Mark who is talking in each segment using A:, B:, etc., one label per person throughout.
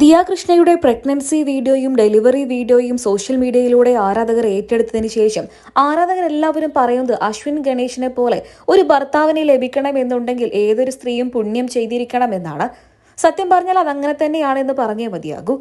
A: ദിയ കൃഷ്ണയുടെ പ്രഗ്നൻസി വീഡിയോയും ഡെലിവറി വീഡിയോയും സോഷ്യൽ മീഡിയയിലൂടെ ആരാധകർ ഏറ്റെടുത്തതിന് ശേഷം ആരാധകർ എല്ലാവരും പറയുന്നത് അശ്വിൻ ഗണേഷിനെ പോലെ ഒരു ഭർത്താവിനെ ലഭിക്കണമെന്നുണ്ടെങ്കിൽ ഏതൊരു സ്ത്രീയും പുണ്യം ചെയ്തിരിക്കണമെന്നാണ് സത്യം പറഞ്ഞാൽ അതങ്ങനെ തന്നെയാണെന്ന് പറഞ്ഞേ മതിയാകൂ.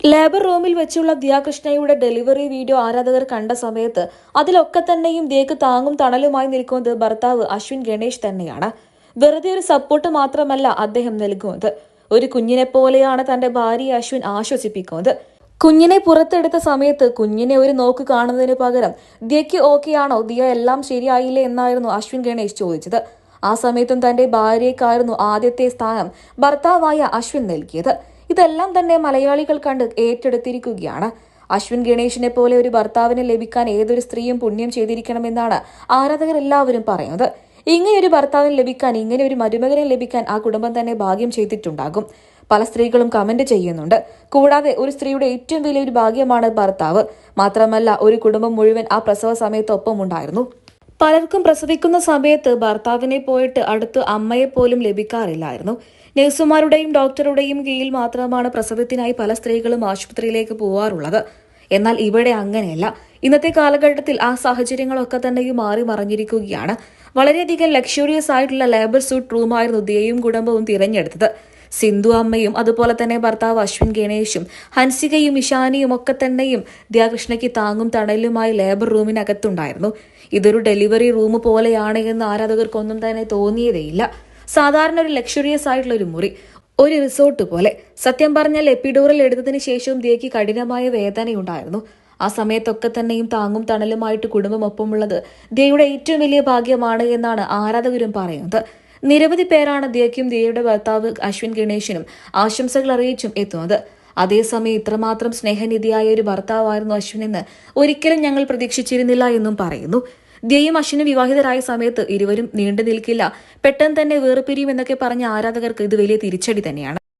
A: ലേബർ റൂമിൽ വെച്ചുള്ള ദിയാകൃഷ്ണയുടെ ഡെലിവറി വീഡിയോ ആരാധകർ കണ്ട സമയത്ത് അതിലൊക്കെ തന്നെയും ദിയക്ക് താങ്ങും തണലുമായി നിൽക്കുന്നത് ഭർത്താവ് അശ്വിൻ ഗണേഷ് തന്നെയാണ്. വെറുതെ ഒരു സപ്പോർട്ട് മാത്രമല്ല അദ്ദേഹം നൽകുന്നത്. ഒരു കുഞ്ഞിനെ പോലെയാണ് തന്റെ ഭാര്യ അശ്വിൻ ആശ്വസിപ്പിക്കുന്നത്. കുഞ്ഞിനെ പുറത്തെടുത്ത സമയത്ത് കുഞ്ഞിനെ ഒരു നോക്ക് കാണുന്നതിന് പകരം ദിയയ്ക്ക് ഓക്കെയാണോ ദിയ എല്ലാം ശരിയായില്ലേ എന്നായിരുന്നു അശ്വിൻ ഗണേഷ് ചോദിച്ചത്. ആ സമയത്തും തന്റെ ഭാര്യയ്ക്കായിരുന്നു ആദ്യത്തെ സ്ഥാനം ഭർത്താവായ അശ്വിൻ നൽകിയത്. ഇതെല്ലാം തന്നെ മലയാളികൾ കണ്ട് ഏറ്റെടുത്തിരിക്കുകയാണ്. അശ്വിൻ ഗണേഷിനെ പോലെ ഒരു ഭർത്താവിനെ ലഭിക്കാൻ ഏതൊരു സ്ത്രീയും പുണ്യം ചെയ്തിരിക്കണമെന്നാണ് ആരാധകർ എല്ലാവരും പറയുന്നത്. ഇങ്ങനെയൊരു ഭർത്താവിന് ലഭിക്കാൻ ഇങ്ങനെ ഒരു മരുമകനെ ലഭിക്കാൻ ആ കുടുംബം തന്നെ ഭാഗ്യം ചെയ്തിട്ടുണ്ടാകും. പല സ്ത്രീകളും കമന്റ് ചെയ്യുന്നുണ്ട്. കൂടാതെ ഒരു സ്ത്രീയുടെ ഏറ്റവും വലിയൊരു ഭാഗ്യമാണ് ഭർത്താവ്. മാത്രമല്ല ഒരു കുടുംബം മുഴുവൻ ആ പ്രസവ സമയത്ത് ഒപ്പം ഉണ്ടായിരുന്നു. പലർക്കും പ്രസവിക്കുന്ന സമയത്ത് ഭർത്താവിനെ പോയിട്ട് അടുത്ത് അമ്മയെ പോലും ലഭിക്കാറില്ലായിരുന്നു. നഴ്സുമാരുടെയും ഡോക്ടറുടെയും കീഴിൽ മാത്രമാണ് പ്രസവത്തിനായി പല സ്ത്രീകളും ആശുപത്രിയിലേക്ക് പോവാറുള്ളത്. എന്നാൽ ഇവിടെ അങ്ങനെയല്ല. ഇന്നത്തെ കാലഘട്ടത്തിൽ ആ സാഹചര്യങ്ങളൊക്കെ തന്നെയും മാറി മറിഞ്ഞിരിക്കുകയാണ്. വളരെയധികം ലക്ഷറിയസ് ആയിട്ടുള്ള ലേബർ സൂട്ട് റൂമായിരുന്നു ദിയയും കുടുംബവും തിരഞ്ഞെടുത്തത്. സിന്ധു അമ്മയും അതുപോലെ തന്നെ ഭർത്താവ് അശ്വിൻ ഗണേഷും ഹൻസികയും ഇഷാനിയും ഒക്കെ തന്നെയും ദിയാകൃഷ്ണയ്ക്ക് താങ്ങും തണലുമായി ലേബർ റൂമിനകത്തുണ്ടായിരുന്നു ഇതൊരു ഡെലിവറി റൂം പോലെയാണ് എന്ന് ആരാധകർക്കൊന്നും തന്നെ തോന്നിയതേയില്ല. സാധാരണ ഒരു ലക്ഷറിയസ് ആയിട്ടുള്ള ഒരു മുറി ഒരു റിസോർട്ട് പോലെ. സത്യം പറഞ്ഞാൽ എപ്പിഡോറിൽ എടുത്തതിന് ശേഷവും ദിയയ്ക്ക് കഠിനമായ വേദനയുണ്ടായിരുന്നു. ആ സമയത്തൊക്കെ തന്നെയും താങ്ങും തണലുമായിട്ട് കുടുംബം ഒപ്പമുള്ളത് ദിയയുടെ ഏറ്റവും വലിയ ഭാഗ്യമാണ് എന്നാണ് ആരാധകരും പറയുന്നത്. നിരവധി പേരാണ് ദിയയ്ക്കും ദിയയുടെ ഭർത്താവ് അശ്വിൻ ഗണേശിനും ആശംസകൾ അറിയിച്ചും എത്തുന്നത്. അതേസമയം ഇത്രമാത്രം സ്നേഹനിധിയായ ഒരു ഭർത്താവായിരുന്നു അശ്വിനെന്ന് ഒരിക്കലും ഞങ്ങൾ പ്രതീക്ഷിച്ചിരുന്നില്ല എന്നും പറയുന്നു. ദിയയും അശ്വിനും വിവാഹിതരായ സമയത്ത് ഇരുവരും നീണ്ടു നിൽക്കില്ല. പെട്ടെന്ന് തന്നെ വേർപിരിയും എന്നൊക്കെ പറഞ്ഞ ആരാധകർക്ക് ഇത് വലിയ തിരിച്ചടി തന്നെയാണ്.